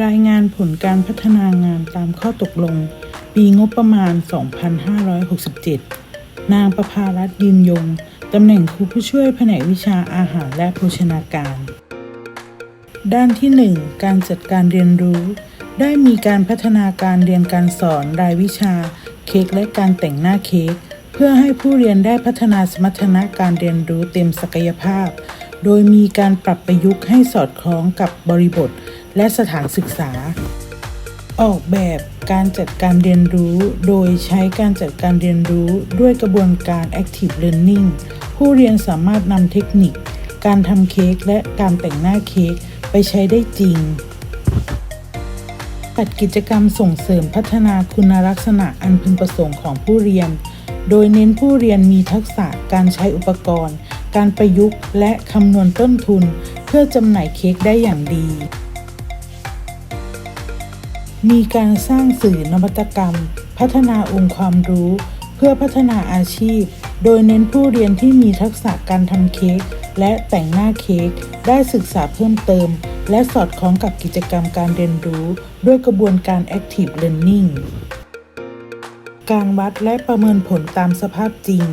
รายงานผลการพัฒนางานตามข้อตกลง ปีงบประมาณ 2567 นางประภารัตน์ยืนยง ตำแหน่งครูผู้ช่วยแผนกวิชาอาหารและโภชนาการ ด้านที่ 1 การจัดการเรียนรู้ ได้มีการพัฒนาการเรียนการสอนรายวิชา เค้กและการแต่งหน้าเค้ก เพื่อให้ผู้เรียนได้พัฒนาสมรรถนะการเรียนรู้เต็มศักยภาพ โดยมีการปรับประยุกต์ให้สอดคล้องกับบริบท และสถานศึกษา ออกแบบการจัดการเรียนรู้ โดยใช้การจัดการเรียนรู้ด้วยกระบวนการ Active Learning ผู้เรียนสามารถนำเทคนิค การทำเค้กและการแต่งหน้าเค้กไปใช้ได้จริงจัดกิจกรรมส่งเสริมพัฒนาคุณลักษณะอันพึงประสงค์ของผู้เรียน โดยเน้นผู้เรียนมีทักษะการใช้อุปกรณ์ การประยุกต์ และคำนวณต้นทุน เพื่อจำหน่ายเค้กได้อย่างดี มีการสร้างสื่อนวัตกรรม พัฒนาองค์ความรู้ เพื่อพัฒนาอาชีพ โดยเน้นผู้เรียนที่มีทักษะการทำเค้กและแต่งหน้าเค้กได้ศึกษาเพิ่มเติม และสอดคล้องกับกิจกรรมการเรียนรู้ ด้วยกระบวนการ Active Learning การวัดและประเมินผลตามสภาพจริง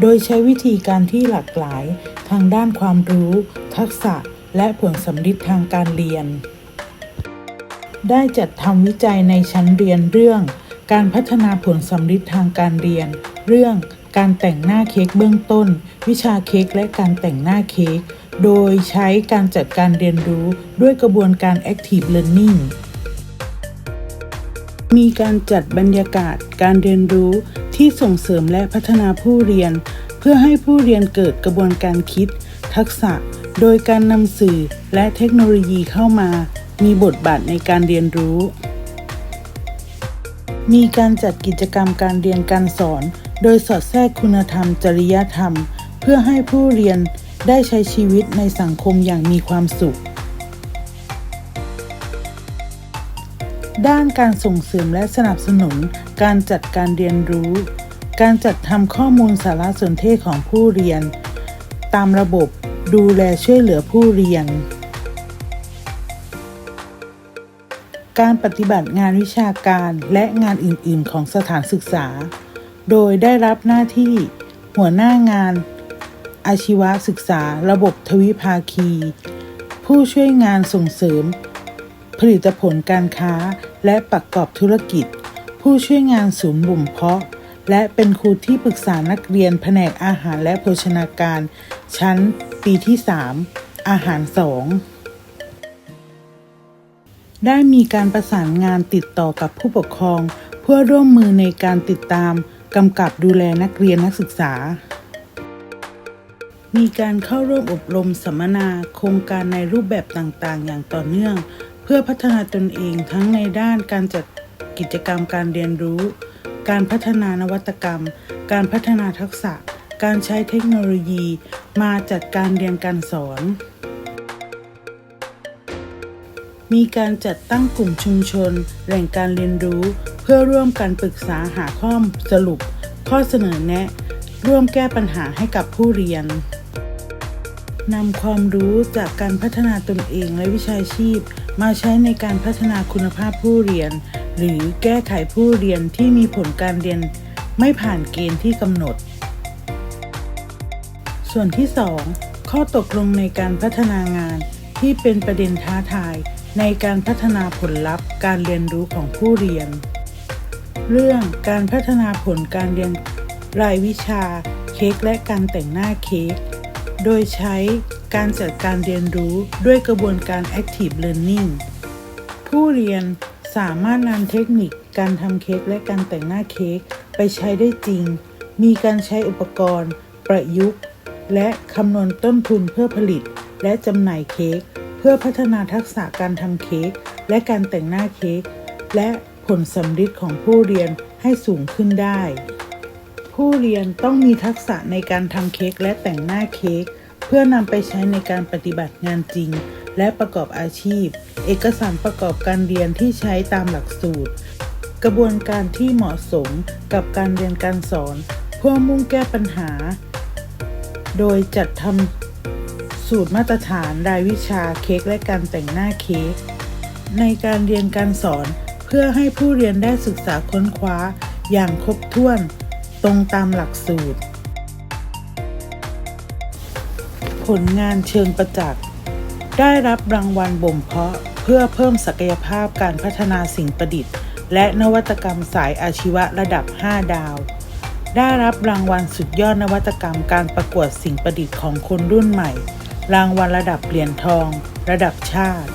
โดยใช้วิธีการที่หลากหลาย ทางด้านความรู้ ทักษะ และผลสำลิดทางการเรียน ได้จัดทำวิจัยในชั้นเรียนเรื่อง การพัฒนาผลสำลิดทางการเรียน เรื่องการแต่งหน้าเค้กเบื้องต้น วิชาเค้กและการแต่งหน้าเค้กโดยใช้การจัดการเรียนรู้ด้วยกระบวนการ Active Learning มีการจัดบรรยากาศการเรียนรู้ที่ส่งเสริมและพัฒนาผู้เรียน เพื่อให้ผู้เรียนเกิดกระบวนการคิด ทักษะ โดยการนำสื่อและเทคโนโลยีเข้ามา มีบทบาทในการเรียนรู้ มีการจัดกิจกรรมการเรียนการสอน โดยสอดแทรกคุณธรรม จริยธรรม เพื่อให้ผู้เรียนได้ใช้ชีวิตในสังคมอย่างมีความสุข ด้านการส่งเสริมและสนับสนุน การจัดการเรียนรู้ การจัดทำข้อมูลสารสนเทศของผู้เรียน ตามระบบ ดูแลช่วยเหลือผู้เรียน การปฏิบัติงานวิชาการและงานอื่น ๆ ของสถานศึกษา โดยได้รับหน้าที่ หัวหน้างาน อาชีวศึกษา ระบบทวิภาคี ผู้ช่วยงานส่งเสริม ผลิตผลการค้าและประกอบธุรกิจ ผู้ช่วยงานศูนย์บ่มเพาะ และเป็นครูที่ปรึกษานักเรียนแผนกอาหารและโภชนาการ ชั้นปีที่ 3 อาหาร 2 ได้มีการประสานงานติดต่อกับผู้ปกครอง เพื่อร่วมมือในการติดตามกำกับดูแลนักเรียนนักศึกษา มีการเข้าร่วมอบรมสัมมนาโครงการในรูปแบบต่างๆ อย่างต่อเนื่อง เพื่อพัฒนาตนเองทั้งในด้านการจัดกิจกรรมการเรียนรู้ การพัฒนานวัตกรรม การพัฒนาทักษะ การใช้เทคโนโลยี มาจัดการเรียนการสอน มีการจัดตั้งกลุ่มชุมชน แหล่งการเรียนรู้ เพื่อร่วมกันปรึกษาหาข้อสรุป ข้อเสนอแนะ ร่วมแก้ปัญหาให้กับผู้เรียนนำความรู้จากการพัฒนาตนเองและวิชาชีพ มาใช้ในการพัฒนาคุณภาพผู้เรียน หรือแก้ไขผู้เรียนที่มีผลการเรียนไม่ผ่านเกณฑ์ที่กำหนด ส่วนที่ 2 ข้อตกลงในการพัฒนางานที่เป็นประเด็นท้าทายในการพัฒนาผลลัพธ์การเรียนรู้ของผู้เรียน เรื่องการพัฒนาผลการเรียนรายวิชาเค้กและการแต่งหน้าเค้ก โดยใช้การจัดการเรียนรู้ด้วยกระบวนการ Active Learning ผู้เรียน สามารถนำเทคนิคการทำเค้กและการแต่งหน้าเค้กไปใช้ได้จริง มีการใช้อุปกรณ์ ประยุกต์ และคำนวณต้นทุนเพื่อผลิต และจำหน่ายเค้กเพื่อพัฒนาทักษะการทำเค้กและการแต่งหน้าเค้กและผลสำลิดของผู้เรียนให้สูงขึ้นได้ ผู้เรียนต้องมีทักษะในการทำเค้กและแต่งหน้าเค้กเพื่อนำไปใช้ในการปฏิบัติงานจริง และประกอบอาชีพ เอกสารประกอบการเรียนที่ใช้ตามหลักสูตร กระบวนการที่เหมาะสมกับการเรียนการสอน เพื่อมุ่งแก้ปัญหา โดยจัดทำสูตรมาตรฐานรายวิชาเค้กและการแต่งหน้าเค้กในการเรียนการสอนเพื่อให้ผู้เรียนได้ศึกษาค้นคว้าอย่างครบถ้วนตรงตามหลักสูตร ผลงานเชิงประจักษ์ ได้รับรางวัลบ่มเพาะเพื่อเพิ่มศักยภาพการพัฒนาสิ่งประดิษฐ์ และนวัตกรรมสายอาชีวะระดับ 5 ดาว ได้รับรางวัลสุดยอดนวัตกรรมการประกวดสิ่งประดิษฐ์ของคนรุ่นใหม่ รางวัลระดับเหรียญทอง ระดับชาติ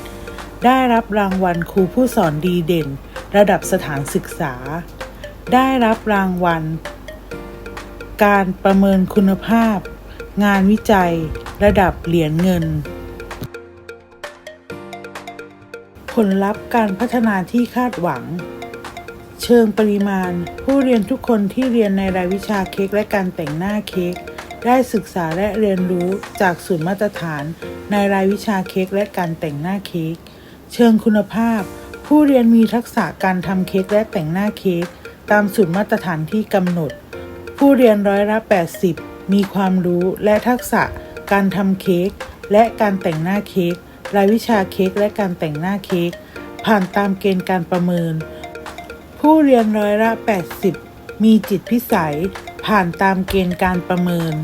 ได้รับรางวัลครูผู้สอนดีเด่น ระดับสถานศึกษา ได้รับรางวัล การประเมินคุณภาพ งานวิจัย ระดับเหรียญเงิน ลลัพธ์การพัฒนาที่คาดหวัง เชิงปริมาณ ผู้เรียนทุกคนที่เรียนในรายวิชาเค้กและการแต่งหน้าเค้กได้ศึกษาและเรียนรู้จากศูนย์มาตรฐาน ในรายวิชาเค้กและการแต่งหน้าเค้กเชิงคุณภาพ ผู้เรียนมีทักษะการทำเค้กและแต่งหน้าเค้กตามศูนย์มาตรฐานที่กำหนด ผู้เรียนร้อยละ80 มีความรู้และทักษะการทำเค้กและการแต่งหน้าเค้ก รายวิชาเค้กและการแต่งหน้าเค้กผ่านตามเกณฑ์การประเมิน ผู้เรียนร้อยละ 80 มีจิตพิสัย ผ่านตามเกณฑ์การประเมิน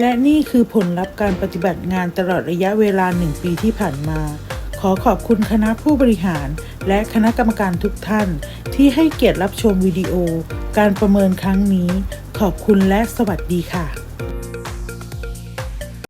และนี่คือผลลัพธ์การปฏิบัติงานตลอดระยะเวลา 1 ปีที่ผ่านมา ขอขอบคุณคณะผู้บริหาร และคณะกรรมการทุกท่าน ที่ให้เกียรติรับชมวิดีโอ การประเมินครั้งนี้ ขอบคุณและสวัสดีค่ะ